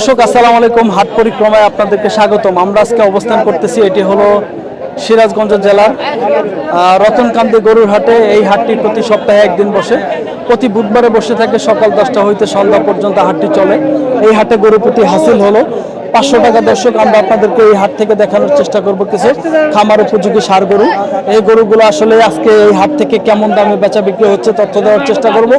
দর্শক, আসসালামু আলাইকুম। হাট পরিক্রমায় আপনাদেরকে স্বাগতম। আমরা আজকে অবস্থান করতেছি, এটি হলো সিরাজগঞ্জ জেলার রতনকান্দি গরুর হাটে। এই হাটটি প্রতি সপ্তাহে একদিন বসে। প্রতি বুধবারে বসে থাকে সকাল দশটা হইতে সন্ধ্যা পর্যন্ত হাটটি চলে। এই হাটে গরু প্রতি হাসিল হলো। পাঁচশো টাকা দর্শক, আমরা আপনাদেরকে এই হাট থেকে দেখানোর চেষ্টা করব কিছু খামার উপযোগী সার গরু। এই গরুগুলো আসলে আজকে এই হাট থেকে কেমন দামে বেচা বিক্রি হচ্ছে তথ্য দেওয়ার চেষ্টা করব।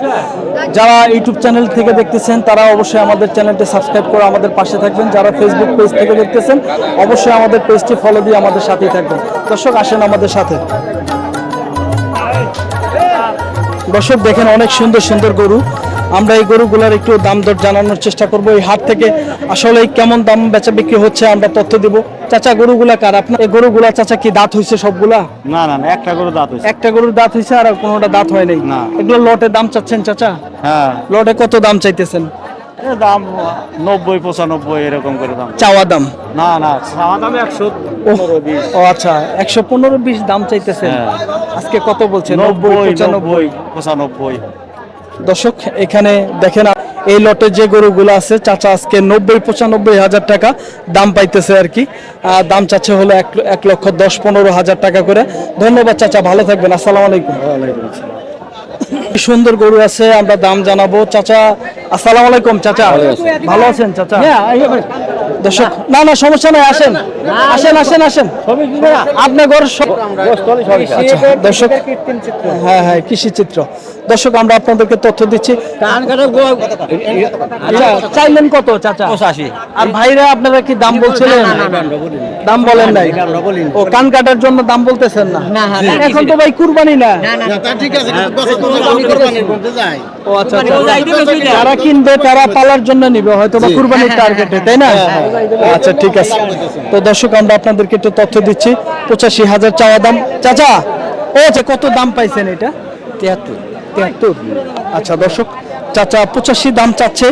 যারা ইউটিউব চ্যানেল থেকে দেখতেছেন, তারা অবশ্যই আমাদের চ্যানেলটি সাবস্ক্রাইব করে আমাদের পাশে থাকবেন। যারা ফেসবুক পেজ থেকে দেখতেছেন, অবশ্যই আমাদের পেজটি ফলো দিয়ে আমাদের সাথেই থাকবেন। দর্শক, আসেন আমাদের সাথে। দর্শক, দেখেন অনেক সুন্দর সুন্দর গরু। আমরা এই গরুগুলোর একটু দাম দর জানানোর চেষ্টা করব। এই হাট থেকে আসলে কেমন দাম বেচা বিক্রি হচ্ছে আমরা তথ্য দিব। চাচা গরুগুলা কার? আপনার এই গরুগুলা চাচা কি দাঁত হয়েছে সবগুলা? না না একটা করে দাঁত হয়েছে একটা গরুর দাঁত হয়েছে আর কোনোটা দাঁত হয় নাই। না। এগুলো লটে দাম চাচ্ছেন চাচা? হ্যাঁ। লটে কত দাম চাইতেছেন? দাম নব্বই পঁচানব্বই এরকম করে দাম। চাওয়া দাম? না না চাওয়া দাম একশো পনেরো বিশ। ও আচ্ছা একশো পনেরো বিশ দাম চাইতেছেন। হ্যাঁ। আজকে কত বলছেন নব্বই পঁচানব্বই। নব্বই পঁচানব্বই। দর্শক এখানে দেখেন এই লটে যে গরুগুলো আছে চাচা আজকে নব্বই পঁচানব্বই হাজার টাকা দাম পাইতেছে আর কি। দাম চাচ্ছে হলো এক এক লক্ষ দশ পনেরো হাজার টাকা করে। ধন্যবাদ চাচা ভালো থাকবেন আসসালাম আলাইকুম। কি সুন্দর গরু আছে আমরা দাম জানাব। চাচা আসসালামু আলাইকুম চাচা। ভালো আছেন চাচা? দর্শক না না সমস্যা নাই আসেন আসেন আসেন আসেন আপনার আচ্ছা, দর্শক হ্যাঁ হ্যাঁ কৃষি চিত্র দর্শক আমরা আপনাদেরকে তথ্য দিচ্ছি আচ্ছা চাইলেন কত চাচা পঁচাশি আর ভাইরা আপনারা কি দাম বলছিলেন দাম বলেন নাই ও কান কাটার জন্য দাম বলতেছেন না এখন তো ভাই কুরবানি না ও আচ্ছা আচ্ছা। যারা কিনবে তারা পালার জন্য নিবে হয়তো বা কুরবানির টার্গেটে তাই না? আচ্ছা ঠিক আছে। তো দর্শক আমরা আপনাদেরকে একটু তথ্য দিচ্ছি। পঁচাশি হাজার চাওয়া দাম। চাচা ও আচ্ছা কত দাম পাইছেন এটা? তিয়াত্তর। তিয়াত্তর। আচ্ছা দর্শক চাচা পঁচাশি দাম চাচ্ছে।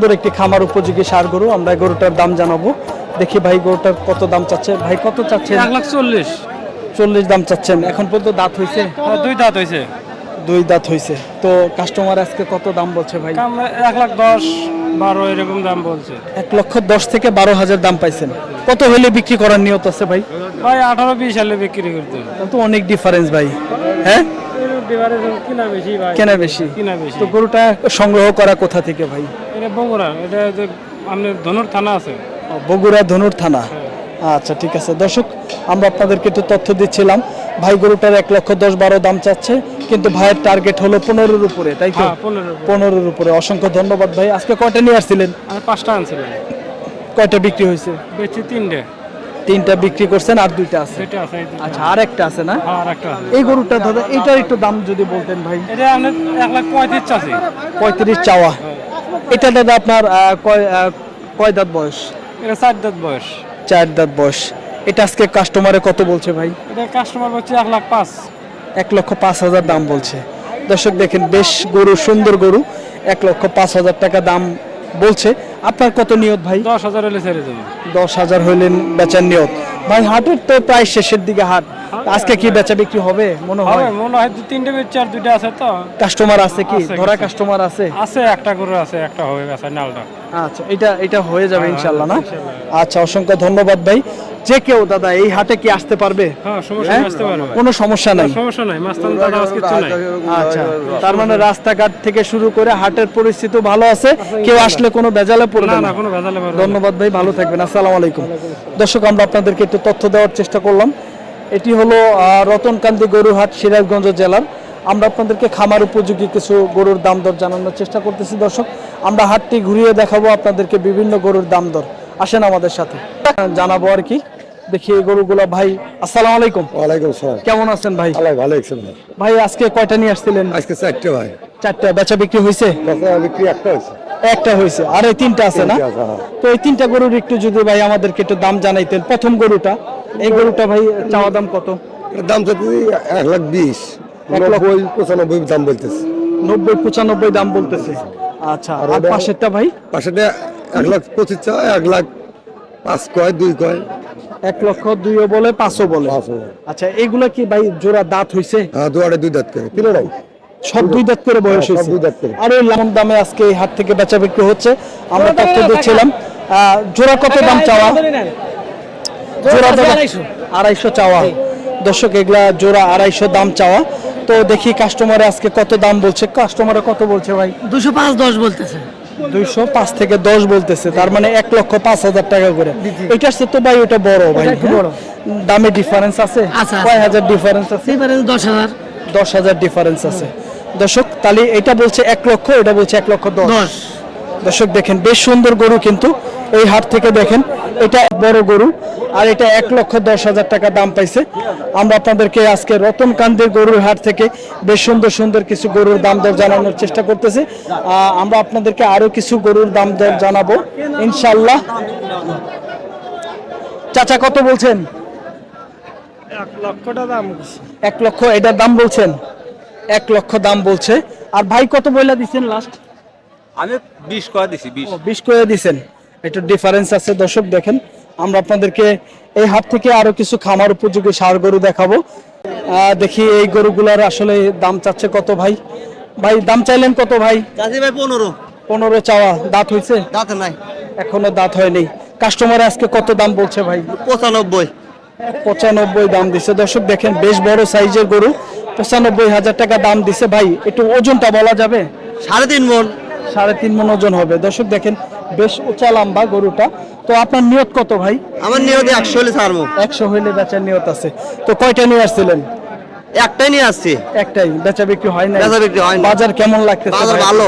সুন্দর একটি খামার উপযোগী সার গরু। আমরা গরুটার দাম জানাব। দেখি ভাই গরুটার কত দাম চাচ্ছে? ভাই কত চাচ্ছেন? এক লাখ চল্লিশ। চল্লিশ দাম চাচ্ছেন। এখন পর্যন্ত দাঁত হয়েছে দুই দাঁত হয়েছে দুই দাঁত হয়েছে তো কাস্টমার আজকে কত দাম বলছে ভাই? এক লাখ দশ বারো এরকম দাম বলছে। এক লক্ষ দশ থেকে বারো হাজার দাম পাইছেন। কত হলে বিক্রি করার নিয়ত আছে ভাই? ভাই আঠারো বিশ সালে বিক্রি করতে তো অনেক ডিফারেন্স ভাই। হ্যাঁ? কেনা বেশি। কিনা বেশি। তো গরুটা সংগ্রহ করা কোথা থেকে ভাই? এটা বগুড়া এটা যে আপনার ধনুর থানা আছে। বগুড়া ধনুর থানা। আচ্ছা ঠিক আছে। দর্শক আমরা আপনাদেরকে একটু তথ্য দিচ্ছিলাম। ভাই গরুটার এক লক্ষ দশ বারো দাম চাচ্ছে কিন্তু ভাইয়ের টার্গেট হলো পনেরোর উপরে তাই তো? হ্যাঁ পনেরোর উপরে। অসংখ্য ধন্যবাদ ভাই। আজকে কয়টা নিয়ে আসছিলেন? পাঁচটা আনছিলাম। কয়টা বিক্রি হয়েছে? বেশি তিনটে। তিনটা বিক্রি করছেন আর দুইটা আছে। আচ্ছা আর একটা আছে না? হ্যাঁ। এই গরুটা দাদা এইটার একটু দাম যদি বলতেন ভাই। এটা এক লাখ পঁয়ত্রিশ চাওয়া। এটা দাদা আপনার কয় দাঁত বয়স? এটা চার দাঁত বয়স। চার দাঁত বয়স। এটা আজকে কাস্টমারে কত বলছে ভাই? এটা কাস্টমার বলছে এক লাখ পাঁচ। এক লক্ষ পাঁচ হাজার দাম বলছে। দর্শক দেখেন বেশ গরু সুন্দর গরু। এক লক্ষ পাঁচ হাজার টাকা দাম বলছে। আপনার কত নিয়ত ভাই? দশ হাজার হলে ছেড়ে দেবো। দশ হাজার হইলেন বেচার নিয়ত। ভাই হাটের তো প্রায় শেষের দিকে হাট। আজকে কি বেচা বিক্রি হবে? মনে হয়। মনে হয় দু তিনটে বেচছে আর দুইটা আছে তো। কাস্টমার আছে কি? ধরা কাস্টমার আছে? আছে একটা করে আছে একটা হয়ে গেছে নালটা আচ্ছা এটা এটা হয়ে যাবে হ্যাঁ, ইনশাল্লাহ না? আচ্ছা অসংখ্য ধন্যবাদ ভাই। যে কেউ দাদা এই হাটে কি আসতে পারবে? হ্যাঁ হ্যাঁ? কোনো সমস্যা নাই। সমস্যা আচ্ছা তার মানে রাস্তাঘাট থেকে শুরু করে হাটের পরিস্থিতি ভালো আছে। কেউ আসলে কোনো পড়বে ভেজালে পারবে না। ধন্যবাদ ভাই ভালো থাকবেন। আসসালামু আলাইকুম। দর্শক আমরা আপনাদেরকে একটু তথ্য দেওয়ার চেষ্টা করলাম। এটি হলো রতনকান্দি গরুহাট সিরাজগঞ্জ জেলার। আমরা আপনাদেরকে খামার উপযোগী কিছু গরুর দাম দর জানানোর চেষ্টা করতেছি দর্শক। আমরা হাটটি ঘুরিয়ে দেখাবো আপনাদেরকে বিভিন্ন গরুর দাম দর। আসেন আমাদের সাথে। জানাব আর কি। দেখি এই গরুগুলো ভাই আসসালামু আলাইকুম। ওয়ালাইকুম সালাম। কেমন আছেন ভাই? আল্লাহ ভালো আছেন ভাই। ভাই আজকে কয়টা নিয়ে আসছিলেন? আজকে চারটে ভাই। চারটা। বেচা বিক্রি হয়েছে বেচা বিক্রি একটা হয়েছে একটা হয়েছে। আর এই তিনটা আছে না? হ্যাঁ। তো এই তিনটা গরুর একটু যদি ভাই আমাদেরকে একটু দাম জানাইতেন প্রথম গরুটা এই গরুটা ভাই চাওয়া দাম কত? দাম চাচ্ছি এক লাখ বিশ। নব্বই পঁচানব্বই দাম বলতেছে। নব্বই পঁচানব্বই দাম বলতেছে। আচ্ছা আর পাশেরটা ভাই? পাশেটা এক লাখ পঁচিশ চায় এক লাখ পাঁচ কয় দুই কয়। এক লক্ষ দুইও বলে পাঁচও বলে। আচ্ছা এগুলা কি ভাই জোড়া দাঁত হইছে? হ্যাঁ দুয়ারে দুই দাঁত করে কিলো নাই সব দুই দাঁত করে বয়স হ্যাঁ, হয়েছে। আর লামন দামে আজকে এই হাট থেকে বেচা বিক্রি হচ্ছে। আমরা তথ্য দিচ্ছিলাম। আহ, জোড়া কত দাম চাওয়া? জোড়া দাম আড়াইশো। চাওয়া। দর্শক এগুলা জোড়া আড়াইশো দাম চাওয়া। তো দেখি কাস্টমারে আজকে কত দাম বলছে। কাস্টমারে কত বলছে ভাই? দুশো পাঁচ দশ বলতেছে। দুইশো পাঁচ থেকে দশ বলতেছে। তার মানে এক লক্ষ পাঁচ হাজার টাকা করে। এটা চেয়ে তো ভাই ওটা বড় ভাই হ্যাঁ? দামে ডিফারেন্স আছে। কয় হাজার ডিফারেন্স আছে? দশ হাজার। দশ হাজার ডিফারেন্স আছে। দর্শক তাহলে এটা বলছে এক লক্ষ এটা বলছে এক লক্ষ দশ। দর্শক দেখেন বেশ সুন্দর গরু কিন্তু এই হাট থেকে দেখেন এটা বড় গরু আর এটা এক লক্ষ দশ হাজার টাকা দাম পাইছে। আমরা আপনাদেরকে আজকে রতনকান্দের গরুর হাট থেকে বেশ সুন্দর সুন্দর কিছু গরুর দাম দর জানানোর চেষ্টা করতেছি। আহ, আমরা আপনাদেরকে আরও কিছু গরুর দাম দর জানাব ইনশাল্লাহ চাচা কত বলছেন? এক লক্ষটা দাম। এক লক্ষ এটার দাম বলছেন? এক লক্ষ দাম বলছে। আর ভাই কত বইলা দিচ্ছেন লাস্ট আমি বিশ কয়া দিছি বিশ। বিশ করে দিছেন। একটু ডিফারেন্স আছে দর্শক দেখেন। আমরা আপনাদেরকে এই হাট থেকে আরও কিছু খামার উপযোগী সার গরু দেখাবো। দেখি এই গরুগুলার আসলে দাম চাচ্ছে কত ভাই? ভাই দাম চাইলেন কত ভাই? কাজী ভাই পনেরো। পনেরো চাওয়া। দাঁত হয়েছে? দাঁতে নাই। এখনও দাঁত হয়নি। কাস্টমার আজকে কত দাম বলছে ভাই? পঁচানব্বই। পঁচানব্বই দাম দিছে। দর্শক দেখেন বেশ বড় সাইজের গরু। পঁচানব্বই হাজার টাকা দাম দিছে ভাই। একটু ওজনটা বলা যাবে? সাড়ে তিন মন। সাড়ে তিন মন ওজন হবে। দর্শক দেখেন বেশ উঁচা লম্বা গরুটা। তো আপনার নিয়ত কত ভাই? আমার নিয়তে একশো হলে ছাড়বো। একশো হইলে বেচার নিয়ত আছে। তো কয়টা নিয়ে আসছিলেন? একটাই নিয়ে আসছি। একটাই। বেচা বিক্রি হয় না বেচা বিক্রি হয়। বাজার কেমন লাগতেছে বাজার ভালো।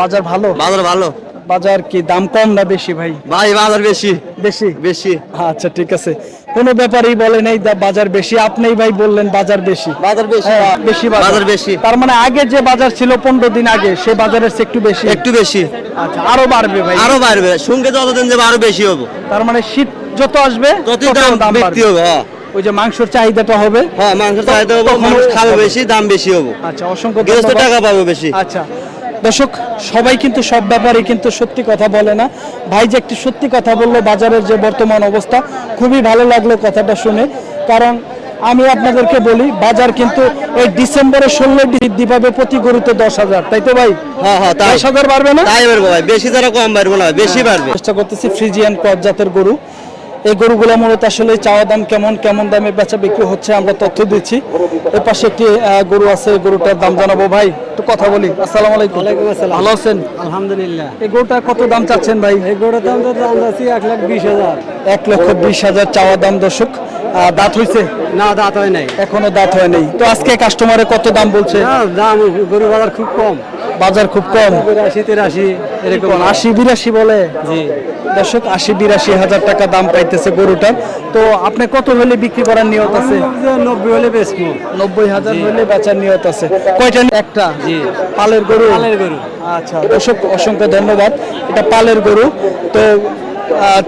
বাজার ভালো? বাজার ভালো। বাজার কি দাম কম না বেশি ভাই? ভাই বাজার বেশি। বেশি? বেশি। আচ্ছা ঠিক আছে। কোনো ব্যাপারই বলে নাই দা- বাজার বেশি। আপনিই ভাই বললেন বাজার বেশি। বাজার বেশি। হ্যাঁ, বেশি বাজার। বেশি। তার মানে আগে যে বাজার ছিল পনেরো দিন আগে সে বাজারের চেয়ে একটু বেশি। একটু বেশি। আচ্ছা আরও বাড়বে ভাই। আরও বাড়বে। সঙ্গে যতদিন যাবে আরও বেশি হবে। তার মানে শীত যত আসবে তত দাম বৃদ্ধি বাড়বে। হবে হ্যাঁ। ওই যে মাংসের চাহিদাটা হবে। হ্যাঁ মাংসের চাহিদা হবে। মানুষ খাবে বেশি দাম বেশি হবে। আচ্ছা অসংখ্য টাকা পাবে বেশি। আচ্ছা দর্শক সবাই কিন্তু সব ব্যাপারে কিন্তু সত্যি কথা বলে না। ভাই যে একটি সত্যি কথা বলল বাজারের যে বর্তমান অবস্থা খুবই ভালো লাগল কথাটা শুনে। কারণ আমি আপনাদেরকে বলি বাজার কিন্তু এই ডিসেম্বরের ষোলো বৃদ্ধি পাবে প্রতি গরুতে দশ হাজার তাই তো ভাই? হ্যাঁ হ্যাঁ দশ হাজার বাড়বে না? তাই বাড়বে ভাই বেশি যারা কম বাড়বে না বেশি বাড়বে। চেষ্টা করতেছি ফ্রিজিয়ান ক্রস জাতের গরু। এই গরুগুলো মূলত আসলে চাওয়া দাম কেমন কেমন দামে বেচা বিক্রি হচ্ছে আমরা তথ্য দিচ্ছি। এর পাশে একটি গরু আছে গরুটার দাম জানাব। ভাই একটু কথা বলি। আসসালামু আলাইকুম। ভালো আছেন? আলহামদুলিল্লাহ। এই গরুটা কত দাম চাচ্ছেন ভাই? এই গরুর দাম তো দাম যাচ্ছে এক লাখ বিশ হাজার। এক লক্ষ বিশ হাজার চাওয়া দাম দর্শক। দাঁত হয়েছে না দাঁত হয় নাই। এখনও দাঁত হয় নাই। তো আজকে কাস্টমারে কত দাম বলছে? দাম গরু বাজার খুব কম। বাজার খুব কম। বিরাশি তিরাশি। এরকম আশি বিরাশি বলে? জি। দর্শক আশি বিরাশি হাজার টাকা দাম পাইতেছে গরুটার তো আপনি কত হলে বিক্রি করার নিয়ত আছে? নব্বই হলে বেচবো। নব্বই হাজার হলে বেচার নিয়ত আছে। কয়টা একটা? জি। পালের গরু? পালের গরু। আচ্ছা দর্শক অসংখ্য ধন্যবাদ। এটা পালের গরু। তো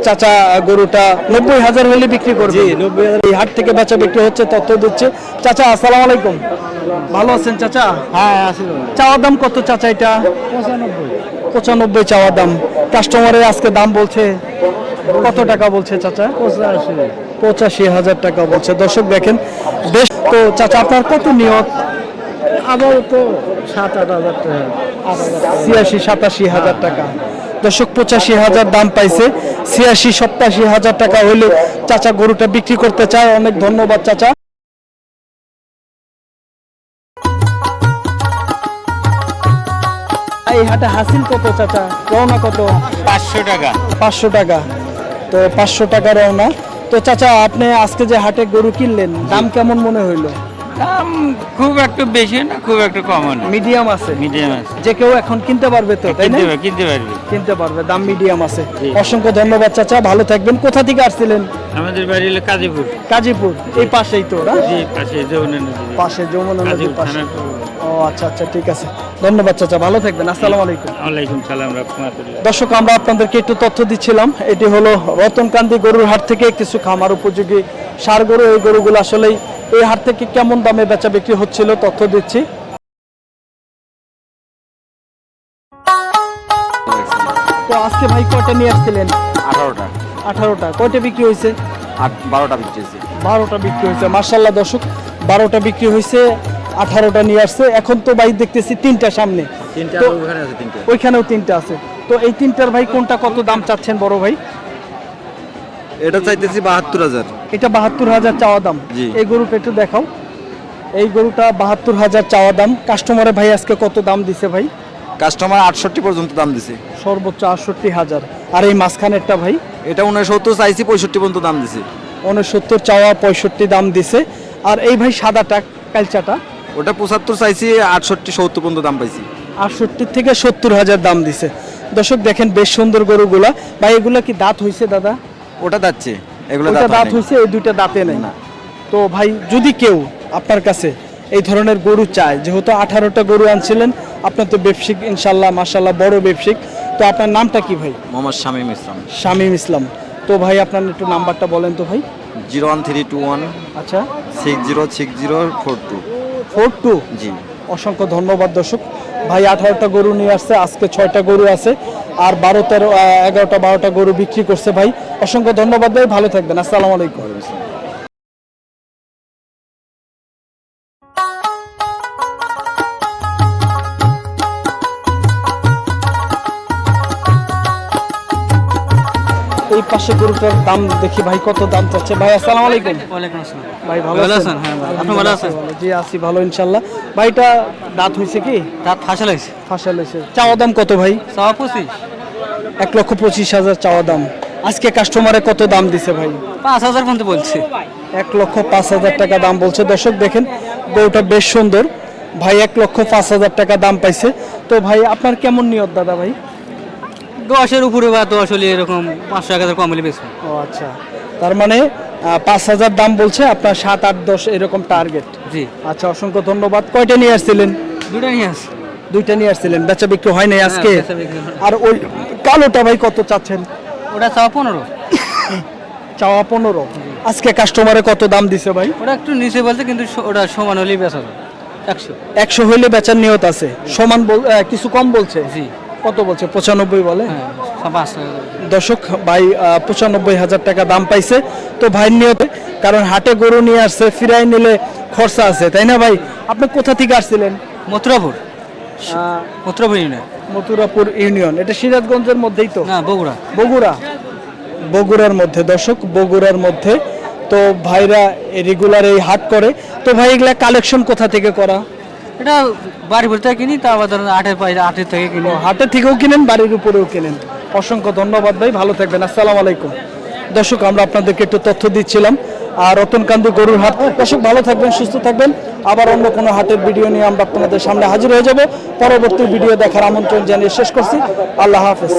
চাচা গরুটা নব্বই হাজার হলে বিক্রি করবে। 90,000 এই হাট থেকে বেচা বিক্রি হচ্ছে তথ্য দিচ্ছে। চাচা আসসালামু আলাইকুম। ভালো আছেন চাচা? হ্যাঁ চাওয়ার দাম কত চাচা এটা? পঁচানব্বই। চাওয়ার দাম। কাস্টমারের আজকে দাম বলছে কত টাকা বলছে চাচা? পঁচাশি। হাজার টাকা বলছে। দর্শক দেখেন বেশ তো চাচা আপনার কত নিয়ত? আবার তো সাত আট হাজার টাকা। ছিয়াশি সাতাশি হাজার টাকা। দর্শক পঁচাশি হাজার দাম পাইছে। ছিয়াশি সপ্তাশি হাজার টাকা হলে চাচা গরুটা বিক্রি করতে চায়। অনেক ধন্যবাদ চাচা। এই হাটে হাসিল কত চাচা? রওনা কত? পাঁচশো টাকা। পাঁচশো টাকা। তো পাঁচশো টাকা রওনা। তো চাচা আপনি আজকে যে হাটে গরু কিনলেন দাম কেমন মনে হইল? দাম খুব একটু বেশি না খুব একটু কম না। মিডিয়াম আছে। মিডিয়াম আছে। যে কেউ এখন কিনতে পারবে তো তাই না? কিনতে পারবি। কিনতে পারবে দাম মিডিয়াম আছে। অসংখ্য ধন্যবাদ চাচা ভালো থাকবেন। কোথা থেকে আসছিলেন? আমাদের বাড়ি হলো কাজীপুর। গাজীপুর এই পাশেই তো না? জি পাশে যমুনা নদী পাশে। যমুনা নদীর পাশে ও আচ্ছা আচ্ছা ঠিক আছে। ধন্যবাদ চাচা ভালো থাকবেন। আসসালামু আলাইকুম। ওয়ালাইকুম সালাম রহমতুল্লাহ। দর্শক আমরা আপনাদেরকে একটু তথ্য দিচ্ছিলাম। এটি হলো রতনকান্দি গরুর হাট থেকে কিছু খামার উপযোগী সার গরু এই গরুগুলো আসলেই এই হাট থেকে কেমন দামে বেচা বিক্রি হচ্ছিল তথ্য দিচ্ছি। তো আজকে ভাই কয়টা নিয়ে আসছিলেন? আঠারোটা। আঠারোটা। কয়টা বিক্রি হয়েছে? আট বারোটা বিক্রি হয়েছে। বারোটা বিক্রি হয়েছে। মার্শাল্লাহ দর্শক বারোটা বিক্রি হয়েছে আঠারোটা নিয়ে আসছে। এখন তো ভাই দেখতেছি তিনটা সামনে। ওইখানেও তিনটা আছে। তো এই তিনটার ভাই কোনটা কত দাম চাচ্ছেন বড় ভাই? এটা চাইতেছি বাহাত্তর হাজার। এটা বাহাত্তর হাজার চাওয়া দাম। এই গরুটা একটু দেখাও। এই গরুটা বাহাত্তর হাজার চাওয়া দাম। কাস্টমারে ভাই আজকে কত দাম দিছে ভাই? কাস্টমার আটষট্টি পর্যন্ত দাম দিছে। সর্বোচ্চ আটষট্টি হাজার। আর এই মাঝখানেরটা ভাই? এটা উনসত্তর চাইছি পঁয়ষট্টি পর্যন্ত দাম দিছে। উনসত্তর চাওয়া পঁয়ষট্টি দাম দিছে। আর এই ভাই সাদাটা কালচাটা? ওটা পঁচাত্তর চাইছি আটষট্টি সত্তর পর্যন্ত দাম পাইছি। আটষট্টি থেকে সত্তর হাজার দাম দিছে। দর্শক দেখেন বেশ সুন্দর গরুগুলা। ভাই এগুলা কি দাঁত হইছে দাদা? ওটা যাচ্ছে এগুলো দাঁত। হইছে এই দুইটা দাঁতে নেই। তো ভাই যদি কেউ আপনার কাছে এই ধরনের গরু চায় যেহেতু আঠারোটা গরু আনছিলেন আপনার তো ব্যবসায়িক ইনশাল্লাহ মাসাল্লাহ বড় ব্যবসায়িক। তো আপনার নামটা কি ভাই? মোহাম্মদ শামীম ইসলাম। শামীম ইসলাম। তো ভাই আপনার একটু নাম্বারটা বলেন তো ভাই। Zero one three two one আচ্ছা। Six zero six zero four two. Four two? জি। অসংখ্য ধন্যবাদ দর্শক। ভাই আঠারোটা গরু নিয়ে আসছে, আজকে ছয়টা গরু আছে। আর বারো তেরো, এগারোটা, বারোটা গরু বিক্রি করছে ভাই। অসংখ্য ধন্যবাদ ভাই, ভালো থাকবেন, আসসালামু আলাইকুম। গরুটার দাম দেখি ভাই কত দাম চাচ্ছে? ভাই আসসালামু আলাইকুম। ওয়ালাইকুম আসসালাম। ভাই ভালো আছেন? হ্যাঁ, আপনি ভালো আছেন? জি আছি ভালো ইনশাল্লাহ। ভাইটা দাঁত হয়েছে কি? দাঁত ফাঁসা লাগছে। ফাঁসা লেছে চাওয়া দাম কত ভাই? চাওয়া পঁচিশ। এক লক্ষ পঁচিশ হাজার চাওয়া দাম। আজকে কাস্টমারে কত দাম দিছে ভাই? পাঁচ হাজার পর্যন্ত বলছে। এক লক্ষ পাঁচ হাজার টাকা দাম বলছে। দর্শক দেখেন গরুটা বেশ সুন্দর। ভাই এক লক্ষ পাঁচ হাজার টাকা দাম পাইছে। তো ভাই আপনার কেমন নিয়ত দাদা ভাই? দশের উপরে বা দশ হলে এরকম পাঁচশো এক হাজার কম হলে বেশি। ও আচ্ছা। তার মানে পাঁচ হাজার দাম বলছে আপনার সাত আট দশ এরকম টার্গেট জি। আচ্ছা অসংখ্য ধন্যবাদ। কয়টা নিয়ে আসছিলেন? দুটা নিয়ে আস দুইটা নিয়ে আসছিলেন। বেচা বিক্রি হয় নাই আজকে? হ্যাঁ, হয়। আর ওই কালোটা ভাই কত চাচ্ছেন? ওটা চাওয়া পনেরো। চাওয়া পনেরো। আজকে কাস্টমারে কত দাম দিছে ভাই? ওটা একটু নিচে বলতে কিন্তু ওটা সমান হলেই বেচা একশো। একশো হইলে বেচার নিয়ত আছে। সমান বল কিছু কম বলছে? জি। কত বলছে? পঁচানব্বই বলে? হ্যাঁ দর্শক ভাই পঁচানব্বই হাজার টাকা দাম পাইছে। তো ভাই নিয়তে কারণ হাটে গরু নিয়ে আসছে ফিরাই নিলে খরচা আছে তাই না ভাই? আপনি কোথা থেকে আসছিলেন? মথুরাপুর। মথুরাপুর ইউনিয়ন। মথুরাপুর ইউনিয়ন। এটা সিরাজগঞ্জের মধ্যেই তো? না বগুড়া। বগুড়া? বগুড়ার মধ্যে। দর্শক বগুড়ার মধ্যে। তো ভাইরা রেগুলার এই হাট করে। তো ভাই এগুলা কালেকশন কোথা থেকে করা? এটা বাড়ি ভর্তি কিনি, তা আবার ধরেন আটের পাইলে আটের থেকে কিনি। হাটের থেকেও কিনেন, বাড়ির উপরেও কিনেন। অসংখ্য ধন্যবাদ ভাই, ভালো থাকবেন, আসসালামু আলাইকুম। দর্শক, আমরা আপনাদেরকে একটু তথ্য দিচ্ছিলাম। আর রতনকান্দি গরুর হাট। দর্শক, ভালো থাকবেন, সুস্থ থাকবেন। আবার অন্য কোনো হাটের ভিডিও নিয়ে আমরা আপনাদের সামনে হাজির হয়ে যাব। পরবর্তী ভিডিও দেখার আমন্ত্রণ জানিয়ে শেষ করছি। আল্লাহ হাফেজ।